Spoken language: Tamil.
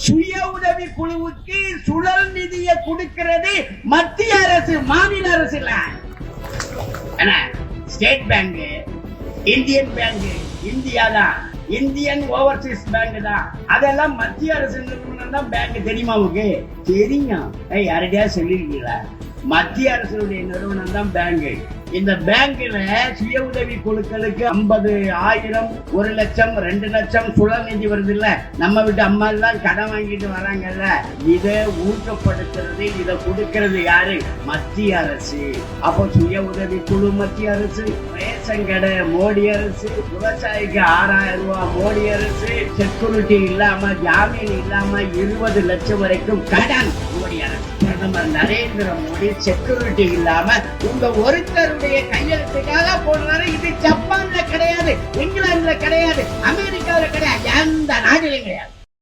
சுய உதவி குழுவுக்கு சுழல் நிதியை கொடுக்கிறது மத்திய அரசு மாநில அரசு இல்ல. என்ன? State Bank Indian Bank India தான். இந்தியன் ஓவர்சீஸ் பேங்க் தான். அதெல்லாம் மத்திய அரசு நிறுவனம் தான் பேங்க் தெரியுமா உங்களுக்கு தெரியும். ஏய், யார்கிட்டயா சொல்லிருக்கீங்களா? மத்திய அரசுடைய நிறுவனம் தான் பேங்க் இந்த பேங்க்ல சுய உதவி குழுக்களுக்கு ஐம்பது ஆயிரம் ஒரு லட்சம் ரெண்டு லட்சம் சுழல் நிதி வருது இல்ல நம்ம வீட்டு அம்மா எல்லாம் கடன் வாங்கிட்டு வராங்கல்ல. இதை ஊக்கப்படுத்துறது இதை கொடுக்கறது யாரு? மத்திய அரசு. அப்போ சுய உதவி குழு மத்திய அரசு ரேஷன் கடை மோடி அரசு விவசாயிக்கு ஆறாயிரம் ரூபாய் மோடி அரசு செக்யூரிட்டி இல்லாம ஜாமீன் இல்லாம இருபது லட்சம் வரைக்கும் கடன் மோடி அரசு. பிரதமர் நரேந்திர மோடி செக்யூரிட்டி இல்லாம உங்க ஒருத்தருடைய கையெழுத்துக்காக போனாரு. இது ஜப்பான்ல கிடையாது இங்கிலாந்துல கிடையாது அமெரிக்காவுல கிடையாது எந்த நாட்டிலும் கிடையாது.